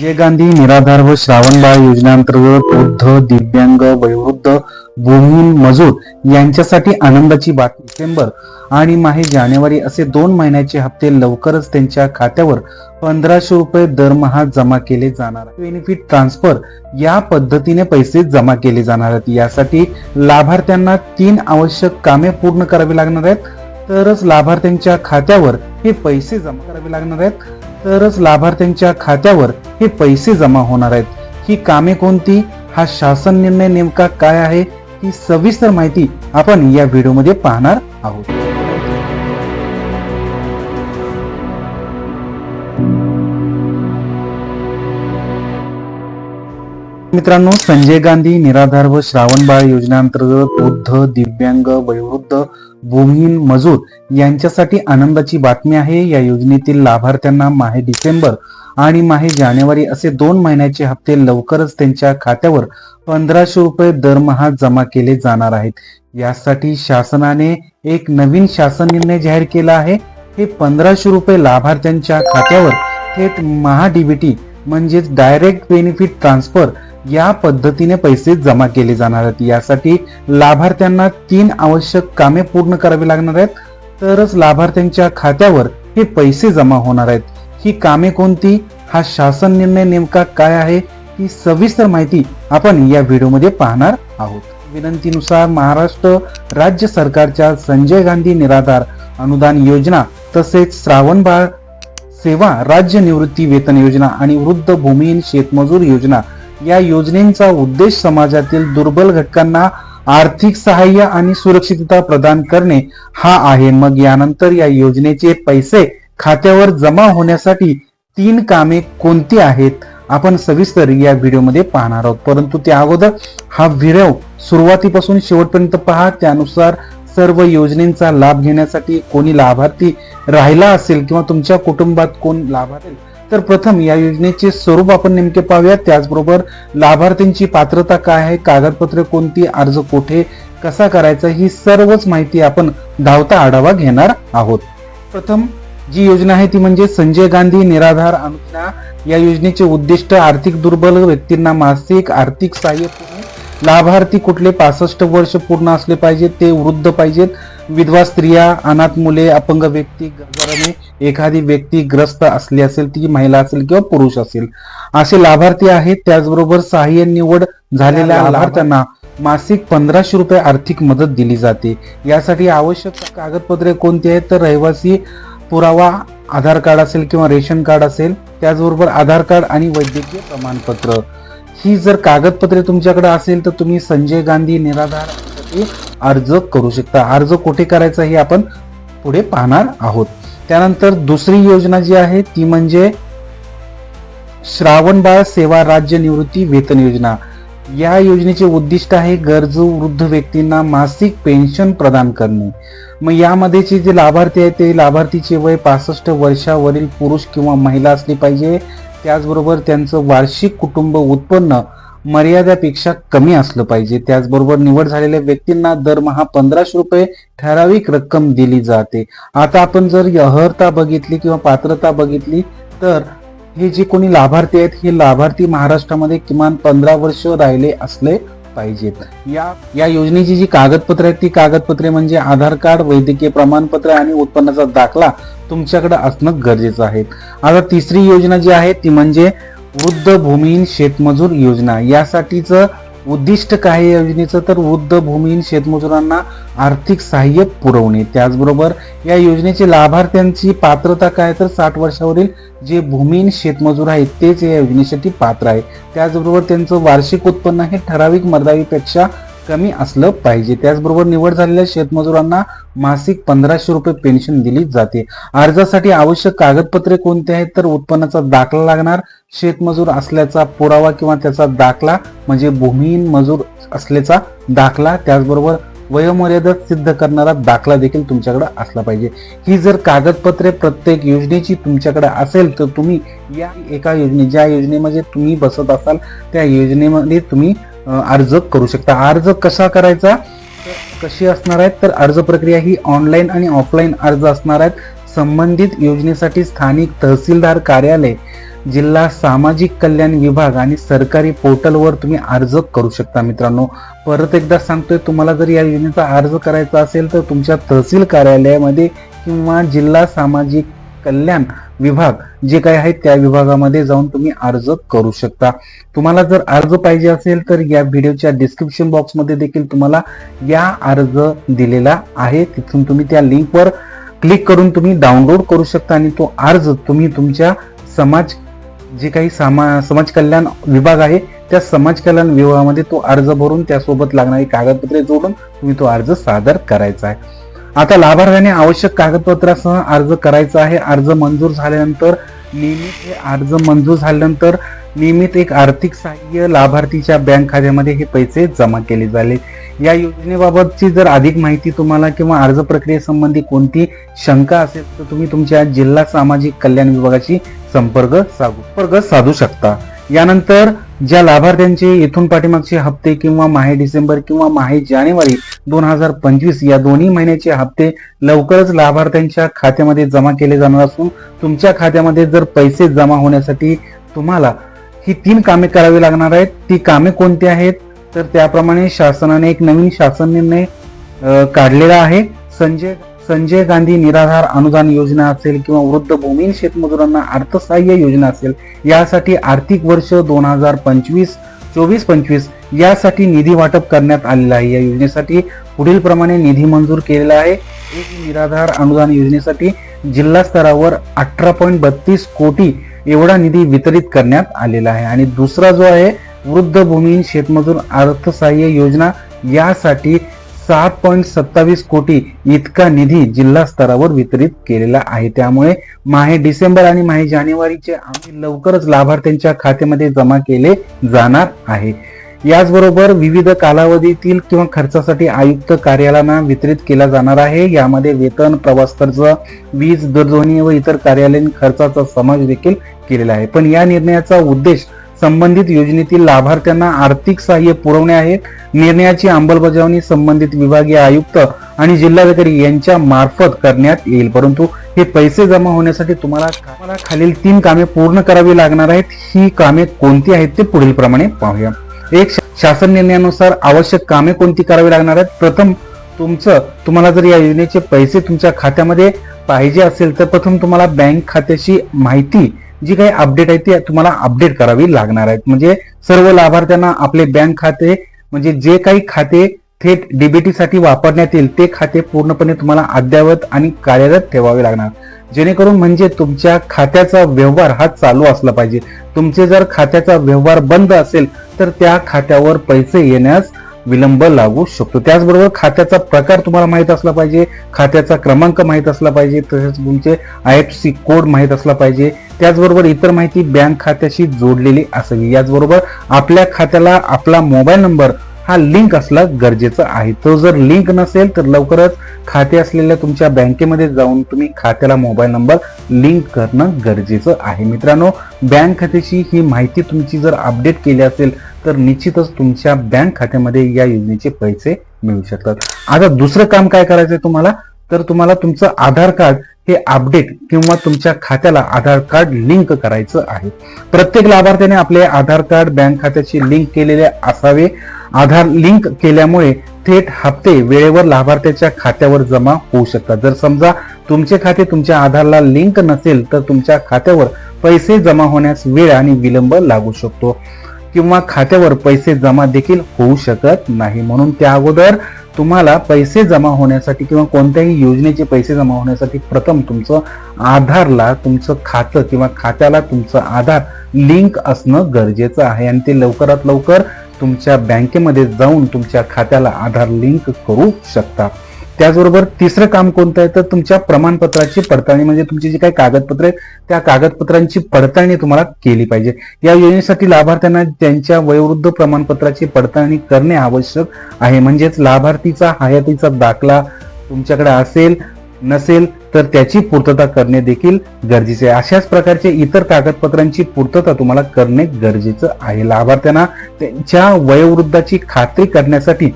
जय गांधी निराधार व श्रावणबाळ योजनेअंतर्गत वृद्ध दिव्यांग वयोवृद्ध भूमिहीन मजूर यांच्यासाठी आनंदाची बातमी. डिसेंबर आणि माहे जानेवारी असे दोन महिन्याचे हप्ते लवकरच त्यांच्या खात्यावर पंधराशे रुपये दरमहा जमा केले जाणार बेनिफिट ट्रान्सफर या पद्धतीने पैसे जमा केले जाणार आहेत. यासाठी लाभार्थ्यांना तीन आवश्यक कामे पूर्ण करावी लागणार आहेत. तरच लाभार्थ्यांच्या खात्यावर हे पैसे जमा करावे लागणार आहेत. तरच लाभार्थ्यांच्या खात्यावर हे पैसे जमा होणार आहेत. ही कामे कोणती? हा शासन निर्णय नेमका काय आहे? ही सविस्तर माहिती आपण या व्हिडिओमध्ये पाहणार आहोत. मित्रांनो संजय गांधी निराधार व श्रावणबाळ योजनेअंतर्गत वृद्ध दिव्यांग वयोवृद्ध भूमिहीन मजूर यांच्यासाठी आनंदाची बातमी आहे. या योजनेतील लाभार्थ्यांना माहे डिसेंबर आणि माहे जानेवारी असे दोन महिन्याचे हप्ते लवकरच त्यांच्या खात्यावर पंधराशे रुपये दरमहा जमा केले जाणार आहेत. यासाठी शासनाने एक नवीन शासन निर्णय जाहीर केला आहे. हे पंधराशे रुपये लाभार्थ्यांच्या खात्यावर थेट महाडीबीटी म्हणजेच डायरेक्ट बेनिफिट ट्रान्सफर या पद्धतीने पैसे जमा केले जाणार आहेत. यासाठी लाभार्थ्यांना तीन आवश्यक कामे पूर्ण करावी लागणार आहेत. तरच लाभार्थ्यांच्या खात्यावर हे पैसे जमा होणार आहेत. ही कामे कोणती? हा शासन निर्णय नेमका काय आहे? ही सविस्तर माहिती आपण या व्हिडिओमध्ये पाहणार आहोत. विनंतीनुसार महाराष्ट्र राज्य सरकारच्या संजय गांधी निराधार अनुदान योजना तसेच श्रावणबाळ सेवा राज्य निवृत्ती वेतन योजना आणि वृद्ध भूमिहीन शेतमजूर योजना या योजनेचा उद्देश समाजातील दुर्बल घटकांना आर्थिक सहाय्य आणि सुरक्षितता प्रदान करणे हा आहे. मग यानंतर या योजनेचे पैसे खात्यावर जमा होण्यासाठी तीन कामे कोणती आहेत? आपण सविस्तर या व्हिडिओमध्ये पाहणार आहोत. परंतु त्या अगोदर हा व्हिडिओ सुरुवातीपासून शेवटपर्यंत पहा. त्यानुसार सर्व योजनेचा लाभ घेण्यासाठी कोणी लाभार्थी राहिला असेल किंवा तुमच्या कुटुंबात कोण लाभार्थी तर प्रथम या योजनेचे स्वरूप आपण नेमके पाहूया. त्याचबरोबर लाभार्थींची पात्रता काय आहे कागदपत्रे कोणती अर्ज कुठे कसा करायचा ही सर्वच माहिती आपण धावता आढावा घेणार आहोत. प्रथम जी योजना आहे ती म्हणजे संजय गांधी निराधार अनुज्ञा या योजनेचे उद्दिष्ट आर्थिक दुर्बल व्यक्तींना मासिक आर्थिक सहाय्य लाभार्थी कुठले पासष्ट वर्ष पूर्ण असले पाहिजेत ते वृद्ध पाहिजेत. विधवा स्त्रिया अनाथ मुले अपंग व्यक्ती गरजूने एखादी व्यक्ती ग्रस्त असली असेल ती महिला असेल किंवा पुरुष असेल. असे लाभार्थी आहेत त्याचबरोबर सहाय्य निवड झालेल्या लाभार्थ्यांना मासिक पंधराशे रुपये आर्थिक मदत दिली जाते. यासाठी आवश्यक कागदपत्रे कोणती आहेत? तर रहिवासी पुरावा आधार कार्ड असेल किंवा रेशन कार्ड असेल त्याचबरोबर आधार कार्ड आणि वैद्यकीय प्रमाणपत्र. ही जर कागदपत्रे तुमच्याकडे असेल तर तुम्ही संजय गांधी निराधार अर्ज करू शकता. अर्ज कुठे करायचा हे आपण पुढे पाहणार आहोत. त्यानंतर दुसरी योजना जी आहे ती म्हणजे श्रावणबाळ सेवा राज्य निवृत्ती वेतन योजना. या योजनेचे उद्दिष्ट आहे गरजू वृद्ध व्यक्तींना मासिक पेन्शन प्रदान करणे. मग यामध्येचे जे लाभार्थी आहेत ते लाभार्थीचे वय पासष्ट वर्षावरील पुरुष किंवा महिला असली पाहिजे. त्याचबरोबर त्यांचं वार्षिक कुटुंब उत्पन्न मर्यादापेक्षा कमी असलं पाहिजे. त्याचबरोबर निवड झालेल्या व्यक्तींना दरमहा पंधराशे रुपये ठराविक रक्कम दिली जाते. आता आपण जर अहर्ता बघितली किंवा पात्रता बघितली तर हे जे कोणी लाभार्थी आहेत हे लाभार्थी महाराष्ट्रामध्ये किमान पंधरा वर्ष राहिले असले पाहिजेत. या या योजनेची जी कागदपत्रे आहेत ती कागदपत्रे म्हणजे आधार कार्ड वैद्यकीय प्रमाणपत्र आणि उत्पन्नाचा दाखला तुमच्याकडे असणं गरजेचं आहे. आता तिसरी योजना जी आहे ती म्हणजे वृद्ध भूमिहीन शेतमजूर योजना. यासाठीचं उद्दिष्ट काय आहे या योजनेचं? तर वृद्ध भूमिहीन शेतमजुरांना आर्थिक सहाय्य पुरवणे. त्याचबरोबर या योजनेचे लाभार्थ्यांची पात्रता काय तर साठ वर्षावरील जे भूमिहीन शेतमजूर आहेत तेच या योजनेसाठी पात्र आहे. त्याचबरोबर त्यांचं वार्षिक उत्पन्न हे ठराविक मर्यादेपेक्षा कमी असलं पाहिजे. त्याचबरोबर निवड झालेल्या शेतमजुरांना मासिक पंधराशे रुपये पेन्शन दिली जाते. अर्जासाठी आवश्यक कागदपत्रे कोणते आहेत? तर उत्पन्नाचा दाखला लागणार शेतमजूर असल्याचा पुरावा किंवा त्याचा दाखला म्हणजे भूमिहीन मजूर असल्याचा दाखला त्याचबरोबर वयोमर्यादा सिद्ध करणारा दाखला देखील तुमच्याकडे असला पाहिजे. ही जर कागदपत्रे प्रत्येक योजनेची तुमच्याकडे असेल तर तुम्ही या एका योजने ज्या योजनेमध्ये तुम्ही बसत असाल त्या योजनेमध्ये तुम्ही अर्ज करू शकता. अर्ज कसा करायचा? कशी असणार आहेत? तर अर्ज प्रक्रिया ही ऑनलाईन आणि ऑफलाईन अर्ज असणार आहेत. संबंधित योजनेसाठी स्थानिक तहसीलदार कार्यालय जिल्हा सामाजिक कल्याण विभाग आणि सरकारी पोर्टलवर तुम्ही अर्ज करू शकता मित्रांनो. परत एकदा सांगतोय तुम्हाला जर या योजनेचा अर्ज करायचा असेल तर तुमच्या तहसील कार्यालयामध्ये किंवा जिल्हा सामाजिक कल्याण विभाग जे काही आहेत त्या विभागामध्ये जाऊन तुम्ही अर्ज करू शकता. तुम्हाला जर अर्ज पाहिजे असेल तर या व्हिडिओच्या डिस्क्रिप्शन बॉक्समध्ये देखील तुम्हाला या अर्ज दिलेला आहे. तिथून तुम्ही त्या लिंकवर क्लिक करून तुम्ही डाउनलोड करू शकता आणि तो अर्ज तुम्ही तुमच्या समाज जे काही सामा समाज कल्याण विभाग आहे त्या समाज कल्याण विभागामध्ये तो अर्ज भरून त्यासोबत लागणारी कागदपत्रे जोडून तुम्ही तो अर्ज सादर करायचा आहे. आता लाभार्थ्याने आवश्यक कागदपत्रासह अर्ज करायचा आहे. अर्ज मंजूर झाल्यानंतर नियमित हे अर्ज मंजूर झाल्यानंतर नियमित एक आर्थिक सहाय्य लाभार्थीच्या बँक खात्यामध्ये हे पैसे जमा केले झाले या योजनेबाबतची जर अधिक माहिती तुम्हाला किंवा अर्ज प्रक्रियेसंबंधी कोणती शंका असेल तर तुम्ही तुमच्या जिल्हा सामाजिक कल्याण विभागाशी संपर्क साधू संपर्क साधू शकता. यानंतर ज्या लाभार्थ्यांचे इथून पाठीमागचे हप्ते किंवा माहे डिसेंबर किंवा माहे जानेवारी दोन हजार पंचवीस या दोन्ही महिन्याचे हप्ते लवकरच लाभार्थ्यांच्या खात्यामध्ये जमा केले जाणार असून तुमच्या खात्यामध्ये जर पैसे जमा होण्यासाठी तुम्हाला ही तीन कामे करावी लागणार आहेत. ती कामे कोणती आहेत? तर त्याप्रमाणे शासनाने एक नवीन शासन निर्णय काढलेला आहे. संजय संजय गांधी निराधार अनुदान योजना असेल किंवा वृद्ध भूमिहीन शेतमजुरांना अर्थसहाय्य योजना असेल यासाठी आर्थिक वर्ष दोन हजार पंचवीस चोवीस पंचवीस यासाठी निधी वाटप करण्यात आलेला आहे. या योजनेसाठी पुढील प्रमाणे निधी मंजूर केलेला आहे. एक निराधार अनुदान योजनेसाठी जिल्हा स्तरावर अठरा पॉईंट बत्तीस कोटी एवढा निधी वितरित करण्यात आलेला आहे. आणि दुसरा जो आहे वृद्ध भूमिहीन शेतमजूर अर्थसहाय्य योजना यासाठी सात पॉईंट सत्तावीस कोटी इतका निधी जिल्हा स्तरावर वितरित केलेला आहे. त्यामुळे माहे डिसेंबर आणि माहे जानेवारीचे आम्ही लवकरच लाभार्थ्यांच्या खात्यामध्ये जमा केले जाणार आहे. याचबरोबर विविध कालावधीतील किंवा खर्चासाठी आयुक्त कार्यालयांना वितरित केला जाणार आहे. यामध्ये वेतन प्रवास खर्च वीज दूरध्वनी व इतर कार्यालयीन खर्चाचा समावेश देखील केलेला आहे. पण या निर्णयाचा उद्देश संबंधित योजनेतील लाभार्थ्यांना आर्थिक सहाय्य पुरवणे आहे. निर्णयाची अंमलबजावणी संबंधित विभागीय आयुक्त आणि जिल्हाधिकारी यांच्या मार्फत करण्यात येईल. परंतु हे पैसे जमा होण्यासाठी तुम्हाला तुम्हाला खालील तीन कामे पूर्ण करावी लागणार आहेत. ही कामे कोणती आहेत ते पुढील प्रमाणे पाहूया. एक शासन निर्णयानुसार आवश्यक कामे कोणती करावी लागणार आहेत? प्रथम तुमचं तुम्हाला जर या योजनेचे पैसे तुमच्या खात्यामध्ये पाहिजे असेल तर प्रथम तुम्हाला बँक खात्याची माहिती जी काही अपडेट आहे ती तुम्हाला अपडेट करावी लागणार आहेत. म्हणजे सर्व लाभार्थ्यांना आपले बँक खाते म्हणजे जे काही खाते थेट डीबीटी साठी वापरण्यात येईल ते खाते पूर्णपणे तुम्हाला अद्ययावत आणि कार्यरत ठेवावे लागणार. जेणेकरून म्हणजे तुमच्या खात्याचा व्यवहार हा चालू असला पाहिजे. तुमचे जर खात्याचा व्यवहार बंद असेल तर त्या खात्यावर पैसे येण्यास विलंब लागू शकतो. त्याचबरोबर खात्याचा प्रकार तुम्हाला माहीत असला पाहिजे खात्याचा क्रमांक माहीत असला पाहिजे तसेच तुमचे आय एफ सी कोड माहीत असला पाहिजे. त्याचबरोबर इतर माहिती बँक खात्याशी जोडलेली असावी. याचबरोबर आपल्या खात्याला आपला मोबाईल नंबर हा लिंक असला गरजेचं आहे. तो जर लिंक नसेल तर लवकरच खाते असलेल्या तुमच्या बँकेमध्ये जाऊन तुम्ही खात्याला मोबाईल नंबर लिंक करणं गरजेचं आहे. मित्रांनो बँक खात्याची ही माहिती तुमची जर अपडेट केली असेल तर निश्चितच तुमच्या बँक खात्यामध्ये या योजनेचे पैसे मिळू शकतात. आता दुसरं काम काय करायचंय तुम्हाला? तर तुम्हाला तुमचं आधार कार्ड हे अपडेट किंवा तुमच्या खात्याला आधार कार्ड लिंक करायचं आहे. प्रत्येक लाभार्थ्याने आपले आधार कार्ड बँक खात्याशी लिंक केलेले असावे. आधार लिंक केल्यामुळे थेट हप्ते वेळेवर लाभार्थ्याच्या खात्यावर जमा होऊ शकतात. जर समजा तुमचे खाते तुमच्या आधारला लिंक नसेल तर तुमच्या खात्यावर पैसे जमा होण्यास वेळ आणि विलंब लागू शकतो. किंवा खात्यावर पैसे जमा देखील होऊ शकत नाही. म्हणून त्या अगोदर तुम्हाला पैसे जमा होण्यासाठी किंवा कोणत्याही योजनेचे पैसे जमा होण्यासाठी प्रथम तुमचं आधारला तुमचं खातं किंवा खात्याला तुमचं आधार लिंक असणं गरजेचं आहे. आणि ते लवकरात लवकर तुमच्या बँकेमध्ये जाऊन तुमच्या खात्याला आधार लिंक करू शकता. त्याचबरोबर तिसरं काम कोणतं आहे? तर तुमच्या प्रमाणपत्राची पडताळणी म्हणजे तुमची जी काही कागदपत्रे आहेत त्या कागदपत्रांची पडताळणी तुम्हाला केली पाहिजे. या योजनेसाठी लाभार्थ्यांना त्यांच्या वयोवृद्ध प्रमाणपत्राची पडताळणी करणे आवश्यक आहे. म्हणजेच लाभार्थीचा हयातीचा दाखला तुमच्याकडे असेल नसेल तर त्याची पूर्तता करणे देखील गरजेचे आहे. अशाच प्रकारचे इतर कागदपत्रांची पूर्तता तुम्हाला करणे गरजेचं आहे. लाभार्थ्यांना त्यांच्या वयोवृद्धाची खात्री करण्यासाठी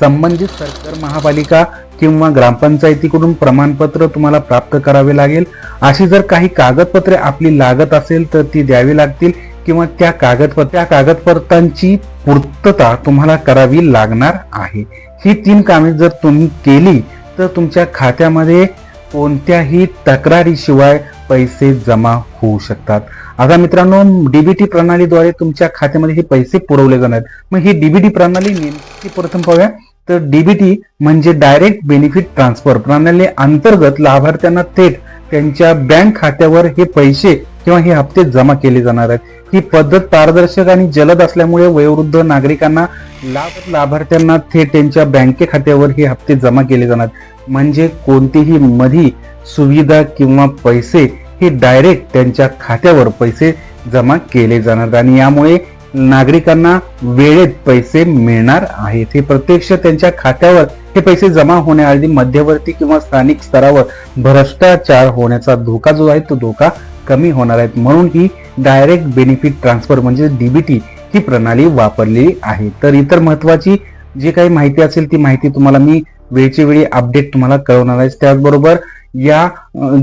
संबंधित सरकार महापालिका किंवा ग्रामपंचायतीकडून प्रमाणपत्र तुम्हाला प्राप्त करावे लागेल. अशी जर काही कागदपत्रे आपली लागत असेल तर ती द्यावी लागतील किंवा त्या कागदपत्र त्या कागदपत्रांची पूर्तता तुम्हाला करावी लागणार आहे. ही तीन कामे जर तुम्ही केली तर तुमच्या खात्यामध्ये कोणत्याही तक्रारीशिवाय पैसे जमा होऊ शकतात. आता मित्रांनो डीबीटी प्रणालीद्वारे तुमच्या खात्यामध्ये हे पैसे पुरवले जाणार मग ही डीबीटी प्रणाली नेमकी प्रथम पाहूया. तर डीबीटी म्हणजे डायरेक्ट बेनिफिट ट्रान्सफर प्रणाली अंतर्गत लाभार्थ्यांना थेट त्यांच्या बँक खात्यावर हे पैसे किंवा हे हप्ते जमा केले जाणार आहेत. ही पद्धत पारदर्शक आणि जलद असल्यामुळे वयोवृद्ध नागरिकांना लाभ लाभार्थ्यांना थेट त्यांच्या बँके खात्यावर हे हप्ते जमा केले जाणार. म्हणजे कोणतीही मधी सुविधा किंवा पैसे हे डायरेक्ट त्यांच्या खात्यावर पैसे जमा केले जाणार. आणि यामुळे नागरिकांना वेळेत पैसे मिळणार आहेत. हे प्रत्यक्ष त्यांच्या खात्यावर हे पैसे जमा होण्याआधी मध्यवर्ती किंवा स्थानिक स्तरावर भ्रष्टाचार होण्याचा धोका जो आहे तो धोका कमी होणार आहे. म्हणून ही डायरेक्ट बेनिफिट ट्रान्सफर म्हणजे डीबीटी ही प्रणाली वापरलेली आहे. तर इतर महत्वाची जी काही माहिती असेल ती माहिती तुम्हाला मी वेळची वेळी अपडेट तुम्हाला कळवणार आहे. त्याचबरोबर या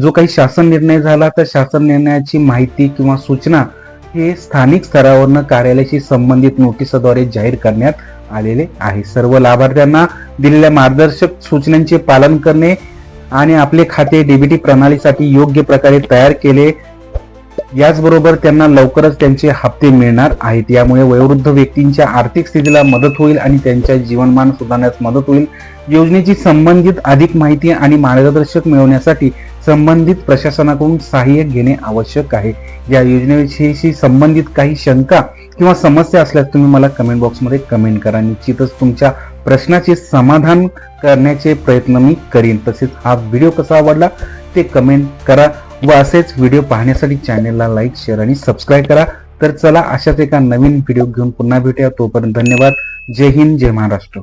जो काही शासन निर्णय झाला तर शासन निर्णयाची माहिती किंवा सूचना हे स्थानिक स्तरावरनं कार्यालयाशी संबंधित नोटिसद्वारे जाहीर करण्यात आलेले आहे. सर्व लाभार्थ्यांना दिलेल्या मार्गदर्शक सूचनांचे पालन करणे आणि आपले खाते डीबीटी प्रणालीसाठी योग्य प्रकारे तयार केले याचबरोबर त्यांना लवकरच त्यांचे हप्ते मिळणार आहेत. यामुळे वयोवृद्ध व्यक्तींच्या आर्थिक स्थितीला मदत होईल आणि त्यांच्या जीवनमान सुधारण्यास मदत होईल. योजनेची संबंधित अधिक माहिती आणि मार्गदर्शक मिळवण्यासाठी संबंधित प्रशासनाकडून सहाय्य घेणे आवश्यक आहे. या योजनेविषयीशी संबंधित काही शंका किंवा समस्या असल्यास तुम्ही मला कमेंट बॉक्समध्ये कमेंट करा. निश्चितच तुमच्या प्रश्नाचे समाधान करण्याचे प्रयत्न मी करीन. तसेच हा व्हिडिओ कसा आवडला ते कमेंट करा व असेच व्हिडिओ पाहण्यासाठी चॅनेलला लाईक शेअर आणि सबस्क्राईब करा. तर चला अशाच एका नवीन व्हिडिओ घेऊन पुन्हा भेटूया. तोपर्यंत धन्यवाद. जय हिंद जय महाराष्ट्र.